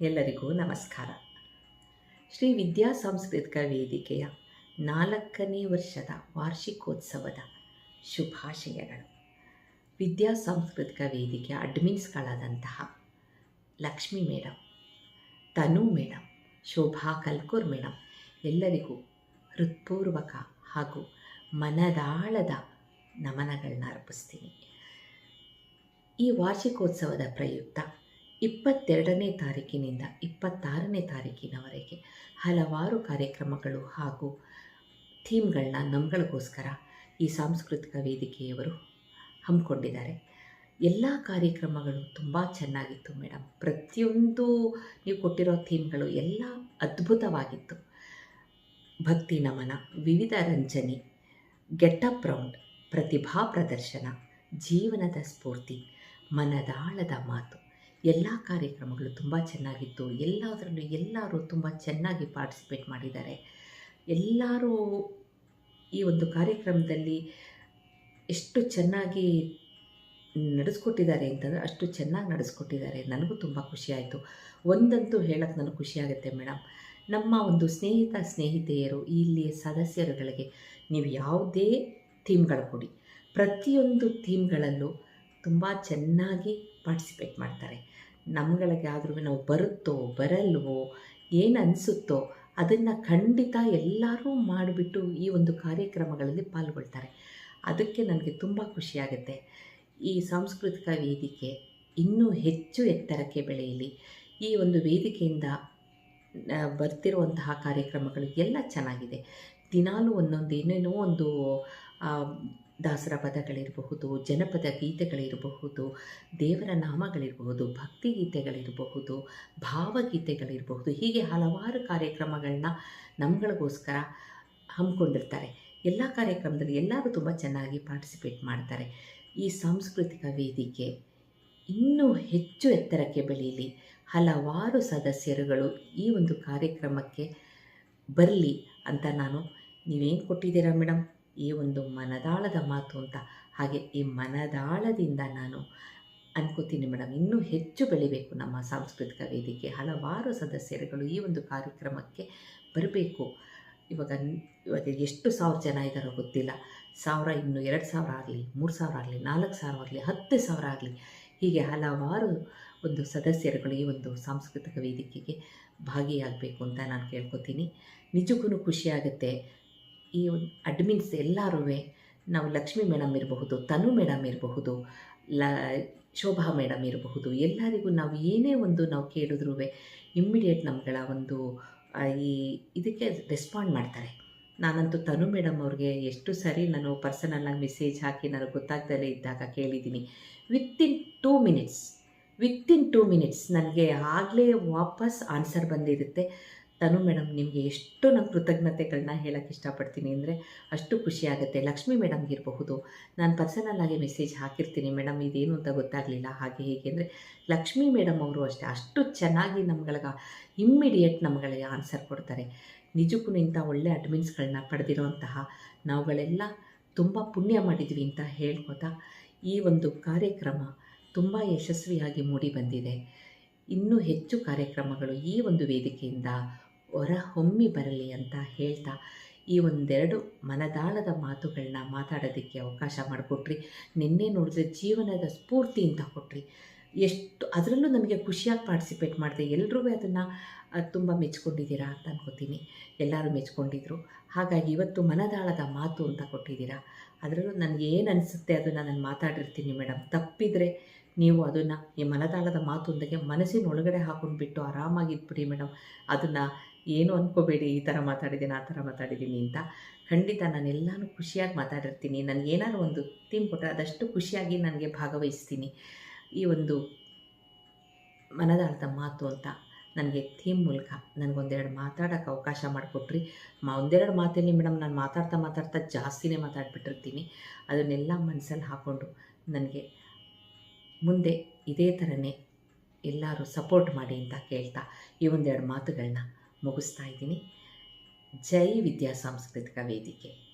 ಎಲ್ಲರಿಗೂ ನಮಸ್ಕಾರ. ಶ್ರೀ ವಿದ್ಯಾ ಸಾಂಸ್ಕೃತಿಕ ವೇದಿಕೆಯ ನಾಲ್ಕನೇ ವರ್ಷದ ವಾರ್ಷಿಕೋತ್ಸವದ ಶುಭಾಶಯಗಳು. ವಿದ್ಯಾ ಸಾಂಸ್ಕೃತಿಕ ವೇದಿಕೆಯ ಅಡ್ಮಿನ್ಸ್ಗಳಾದಂತಹ Lakshmi madam Tanu madam Shobha Kalkur madam ಎಲ್ಲರಿಗೂ ಹೃತ್ಪೂರ್ವಕ ಹಾಗೂ ಮನದಾಳದ ನಮನಗಳನ್ನ ಅರ್ಪಿಸ್ತೀನಿ. ಈ ವಾರ್ಷಿಕೋತ್ಸವದ ಪ್ರಯುಕ್ತ ಇಪ್ಪತ್ತೆರಡನೇ ತಾರೀಕಿನಿಂದ ಇಪ್ಪತ್ತಾರನೇ ತಾರೀಕಿನವರೆಗೆ ಹಲವಾರು ಕಾರ್ಯಕ್ರಮಗಳು ಹಾಗೂ ಥೀಮ್ಗಳನ್ನ ನಮ್ಗಳಿಗೋಸ್ಕರ ಈ ಸಾಂಸ್ಕೃತಿಕ ವೇದಿಕೆಯವರು ಹಮ್ಮಿಕೊಂಡಿದ್ದಾರೆ. ಎಲ್ಲ ಕಾರ್ಯಕ್ರಮಗಳು ತುಂಬ ಚೆನ್ನಾಗಿತ್ತು ಮೇಡಮ್ ಪ್ರತಿಯೊಂದು ನೀವು ಕೊಟ್ಟಿರೋ ಥೀಮ್ಗಳು ಎಲ್ಲ ಅದ್ಭುತವಾಗಿತ್ತು. ಭಕ್ತಿ ನಮನ, ವಿವಿಧ ರಂಜನೆ ಗೆಟಪ್ ರೌಂಡ್, ಪ್ರತಿಭಾ ಪ್ರದರ್ಶನ, ಜೀವನದ ಸ್ಫೂರ್ತಿ, ಮನದಾಳದ ಮಾತು. ಎಲ್ಲ ಕಾರ್ಯಕ್ರಮಗಳು ತುಂಬ ಚೆನ್ನಾಗಿತ್ತು. ಎಲ್ಲದರಲ್ಲೂ ಎಲ್ಲರೂ ತುಂಬ ಚೆನ್ನಾಗಿ ಪಾರ್ಟಿಸಿಪೇಟ್ ಮಾಡಿದ್ದಾರೆ. ಎಲ್ಲರೂ ಈ ಒಂದು ಕಾರ್ಯಕ್ರಮದಲ್ಲಿ ಎಷ್ಟು ಚೆನ್ನಾಗಿ ನಡೆಸ್ಕೊಟ್ಟಿದ್ದಾರೆ ಅಂತಂದರೆ ಅಷ್ಟು ಚೆನ್ನಾಗಿ ನಡೆಸ್ಕೊಟ್ಟಿದ್ದಾರೆ. ನನಗೂ ತುಂಬ ಖುಷಿಯಾಯಿತು ಒಂದಂತೂ ಹೇಳೋಕ್ಕೆ ನನಗೆ ಖುಷಿಯಾಗುತ್ತೆ ಮೇಡಮ್. ನಮ್ಮ ಒಂದು ಸ್ನೇಹಿತ, ಸ್ನೇಹಿತೆಯರು ಇಲ್ಲಿ ಸದಸ್ಯರುಗಳಿಗೆ ನೀವು ಯಾವುದೇ ಥೀಮ್ಗಳು ಕೊಡಿ. ಪ್ರತಿಯೊಂದು ಥೀಮ್ಗಳಲ್ಲೂ ತುಂಬ ಚೆನ್ನಾಗಿ ಪಾರ್ಟಿಸಿಪೇಟ್ ಮಾಡ್ತಾರೆ. ನಮ್ಗಳಿಗೆ ಆದ್ರೂ ನಾವು ಬರುತ್ತೋ, ಬರಲ್ವೋ, ಏನು ಅನಿಸುತ್ತೋ ಅದನ್ನು ಖಂಡಿತ ಎಲ್ಲರೂ ಮಾಡಿಬಿಟ್ಟು ಈ ಒಂದು ಕಾರ್ಯಕ್ರಮಗಳಲ್ಲಿ ಪಾಲ್ಗೊಳ್ತಾರೆ. ಅದಕ್ಕೆ ನನಗೆ ತುಂಬ ಖುಷಿಯಾಗುತ್ತೆ. ಈ ಸಾಂಸ್ಕೃತಿಕ ವೇದಿಕೆ ಇನ್ನೂ ಹೆಚ್ಚು ಎತ್ತರಕ್ಕೆ ಬೆಳೆಯಲಿ. ಈ ಒಂದು ವೇದಿಕೆಯಿಂದ ಬರ್ತಿರುವಂತಹ ಕಾರ್ಯಕ್ರಮಗಳು ಎಲ್ಲ ಚೆನ್ನಾಗಿದೆ. ದಿನಾಲೂ ಒಂದೊಂದು ಏನೇನೋ ಒಂದು ದಾಸರ ಪದಗಳಿರಬಹುದು, ಜನಪದ ಗೀತೆಗಳಿರಬಹುದು, ದೇವರ ನಾಮಗಳಿರಬಹುದು, ಭಕ್ತಿ ಗೀತೆಗಳಿರಬಹುದು, ಭಾವಗೀತೆಗಳಿರಬಹುದು, ಹೀಗೆ ಹಲವಾರು ಕಾರ್ಯಕ್ರಮಗಳನ್ನ ನಮ್ಗಳಿಗೋಸ್ಕರ ಹಮ್ಮಿಕೊಂಡಿರ್ತಾರೆ. ಎಲ್ಲ ಕಾರ್ಯಕ್ರಮದಲ್ಲಿ ಎಲ್ಲರೂ ತುಂಬ ಚೆನ್ನಾಗಿ ಪಾರ್ಟಿಸಿಪೇಟ್ ಮಾಡ್ತಾರೆ. ಈ ಸಾಂಸ್ಕೃತಿಕ ವೇದಿಕೆ ಇನ್ನೂ ಹೆಚ್ಚು ಎತ್ತರಕ್ಕೆ ಬೆಳೀಲಿ. ಹಲವಾರು ಸದಸ್ಯರುಗಳು ಈ ಒಂದು ಕಾರ್ಯಕ್ರಮಕ್ಕೆ ಬರಲಿ ಅಂತ ನಾನು ನೀವೇನು ಕೊಟ್ಟಿದ್ದೀರಾ ಮೇಡಮ್ ಈ ಒಂದು ಮನದಾಳದ ಮಾತು ಅಂತ. ಹಾಗೆ ಈ ಮನದಾಳದಿಂದ ನಾನು ಅನ್ಕೋತೀನಿ ಮೇಡಮ್, ಇನ್ನೂ ಹೆಚ್ಚು ಬೆಳಿಬೇಕು ನಮ್ಮ ಸಾಂಸ್ಕೃತಿಕ ವೇದಿಕೆ. ಹಲವಾರು ಸದಸ್ಯರುಗಳು ಈ ಒಂದು ಕಾರ್ಯಕ್ರಮಕ್ಕೆ ಬರಬೇಕು. ಇವಾಗ ಇವಾಗ ಎಷ್ಟು ಸಾವಿರ ಜನ ಇದ್ದಾರೋ ಗೊತ್ತಿಲ್ಲ. ಸಾವಿರ, ಇನ್ನು ಎರಡು ಸಾವಿರ ಆಗಲಿ, ಮೂರು ಸಾವಿರ ಆಗಲಿ, ನಾಲ್ಕು ಸಾವಿರ ಆಗಲಿ, ಹತ್ತು ಸಾವಿರ ಆಗಲಿ. ಹೀಗೆ ಹಲವಾರು ಒಂದು ಸದಸ್ಯರುಗಳು ಈ ಒಂದು ಸಾಂಸ್ಕೃತಿಕ ವೇದಿಕೆಗೆ ಭಾಗಿಯಾಗಬೇಕು ಅಂತ ನಾನು ಕೇಳ್ಕೊತೀನಿ. ನಿಜಕ್ಕೂ ಖುಷಿಯಾಗುತ್ತೆ ಈ ಅಡ್ಮಿನ್ಸ್ ಎಲ್ಲರೂ ನಾವು ಲಕ್ಷ್ಮಿ ಮೇಡಮ್ ಇರಬಹುದು, ತನು ಮೇಡಮ್ ಇರಬಹುದು, ಲ, ಶೋಭಾ ಮೇಡಮ್ ಇರಬಹುದು, ಎಲ್ಲರಿಗೂ ನಾವು ಏನೇ ಒಂದು ನಾವು ಕೇಳಿದ್ರೂ ಇಮ್ಮಿಡಿಯೇಟ್ ನಮ್ಗಳ ಒಂದು ಈ ಇದಕ್ಕೆ ರೆಸ್ಪಾಂಡ್ ಮಾಡ್ತಾರೆ. ನಾನಂತೂ ತನು ಮೇಡಮ್ ಅವ್ರಿಗೆ ಎಷ್ಟು ಸರಿ ನಾನು ಪರ್ಸನಲ್ಲಾಗಿ ಮೆಸೇಜ್ ಹಾಕಿ ನನಗೆ ಗೊತ್ತಾಗ್ದಲೇ ಇದ್ದಾಗ ಕೇಳಿದ್ದೀನಿ. Within two minutes within two minutes ನನಗೆ ಆಗಲೇ ವಾಪಸ್ ಆನ್ಸರ್ ಬಂದಿರುತ್ತೆ. ತನು ಮೇಡಮ್ ನಿಮಗೆ ಎಷ್ಟು ನಾನು ಕೃತಜ್ಞತೆಗಳನ್ನ ಹೇಳೋಕ್ಕೆ ಇಷ್ಟಪಡ್ತೀನಿ ಅಂದರೆ ಅಷ್ಟು ಖುಷಿಯಾಗುತ್ತೆ ಲಕ್ಷ್ಮಿ ಮೇಡಮ್ಗೆ ಇರಬಹುದು. ನಾನು ಪರ್ಸನಲ್ಲಾಗಿ ಮೆಸೇಜ್ ಹಾಕಿರ್ತೀನಿ. ಮೇಡಮ್ ಇದೇನು ಅಂತ ಗೊತ್ತಾಗಲಿಲ್ಲ. ಹಾಗೆ ಹೇಗೆ ಅಂದರೆ ಲಕ್ಷ್ಮಿ ಮೇಡಮ್ ಅವರು ಅಷ್ಟೇ. ಅಷ್ಟು ಚೆನ್ನಾಗಿ ನಮ್ಗಳಿಗೆ ಇಮ್ಮಿಡಿಯೇಟ್ ನಮ್ಗಳಿಗೆ ಆನ್ಸರ್ ಕೊಡ್ತಾರೆ. ನಿಜಕ್ಕೂ ಇಂಥ ಒಳ್ಳೆ ಅಡ್ಮಿನ್ಸ್ಗಳನ್ನ ಪಡೆದಿರೋಂತಹ ನಾವುಗಳೆಲ್ಲ ತುಂಬ ಪುಣ್ಯ ಮಾಡಿದ್ವಿ ಅಂತ ಹೇಳ್ಕೊತಾ ಈ ಒಂದು ಕಾರ್ಯಕ್ರಮ ತುಂಬ ಯಶಸ್ವಿಯಾಗಿ ಮೂಡಿ ಬಂದಿದೆ. ಇನ್ನೂ ಹೆಚ್ಚು ಕಾರ್ಯಕ್ರಮಗಳು ಈ ಒಂದು ವೇದಿಕೆಯಿಂದ ಹೊರ ಹೊಮ್ಮಿ ಬರಲಿ ಅಂತ ಹೇಳ್ತಾ ಈ ಒಂದೆರಡು ಮನದಾಳದ ಮಾತುಗಳನ್ನ ಮಾತಾಡೋದಕ್ಕೆ ಅವಕಾಶ ಮಾಡಿಕೊಟ್ರಿ. ನಿನ್ನೆ ನೋಡಿದ್ರೆ ಜೀವನದ ಸ್ಫೂರ್ತಿ ಅಂತ ಕೊಟ್ರಿ. ಎಷ್ಟು ಅದರಲ್ಲೂ ನಮಗೆ ಖುಷಿಯಾಗಿ ಪಾರ್ಟಿಸಿಪೇಟ್ ಮಾಡಿದೆ. ಎಲ್ಲರೂ ಅದನ್ನು ತುಂಬ ಮೆಚ್ಕೊಂಡಿದ್ದೀರಾ ಅಂತ ಅನ್ಕೋತೀನಿ. ಎಲ್ಲರೂ ಮೆಚ್ಕೊಂಡಿದ್ರು. ಹಾಗಾಗಿ ಇವತ್ತು ಮನದಾಳದ ಮಾತು ಅಂತ ಕೊಟ್ಟಿದ್ದೀರಾ. ಅದರಲ್ಲೂ ನನಗೆ ಏನು ಅನಿಸುತ್ತೆ ಅದನ್ನು ನಾನು ಮಾತಾಡಿರ್ತೀನಿ ಮೇಡಮ್ ತಪ್ಪಿದರೆ ನೀವು ಅದನ್ನು ಈ ಮನದಾಳದ ಮಾತೊಂದಿಗೆ ಮನಸ್ಸಿನೊಳಗಡೆ ಮನಸ್ಸಿನ ಬಿಟ್ಟು ಆರಾಮಾಗಿದ್ಬಿಡಿ ಮೇಡಮ್ ಅದನ್ನು ಏನು ಅಂದ್ಕೋಬೇಡಿ ಈ ಥರ ಮಾತಾಡಿದ್ದೀನಿ, ಆ ಥರ ಮಾತಾಡಿದ್ದೀನಿ ಅಂತ. ಖಂಡಿತ ನಾನು ಎಲ್ಲಾನು ಖುಷಿಯಾಗಿ ಮಾತಾಡಿರ್ತೀನಿ. ನಾನು ಏನಾದ್ರು ಒಂದು ಥೀಮ್ ಕೊಟ್ಟರೆ ಅದಷ್ಟು ಖುಷಿಯಾಗಿ ನನಗೆ ಭಾಗವಹಿಸ್ತೀನಿ. ಈ ಒಂದು ಮನದಾಳದ ಮಾತು ಅಂತ ನನಗೆ ಥೀಮ್ ಮೂಲಕ ನನಗೊಂದೆರಡು ಮಾತಾಡೋಕ್ಕೆ ಅವಕಾಶ ಮಾಡಿಕೊಟ್ರಿ. ಮಾ, ಒಂದೆರಡು ಮಾತಲ್ಲಿ ಮೇಡಮ್ ನಾನು ಮಾತಾಡ್ತಾ ಮಾತಾಡ್ತಾ ಜಾಸ್ತಿನೇ ಮಾತಾಡ್ಬಿಟ್ಟಿರ್ತೀನಿ. ಅದನ್ನೆಲ್ಲ ಮನಸ್ಸಲ್ಲಿ ಹಾಕ್ಕೊಂಡು ನನಗೆ ಮುಂದೆ ಇದೇ ಥರನೇ ಎಲ್ಲರೂ ಸಪೋರ್ಟ್ ಮಾಡಿ ಅಂತ ಕೇಳ್ತಾ ಈ ಒಂದೆರಡು ಮಾತುಗಳನ್ನ ಮುಗಿಸ್ತಾ ಇದ್ದೀನಿ. ಜೈ ವಿದ್ಯಾ ಸಾಂಸ್ಕೃತಿಕ ವೇದಿಕೆ.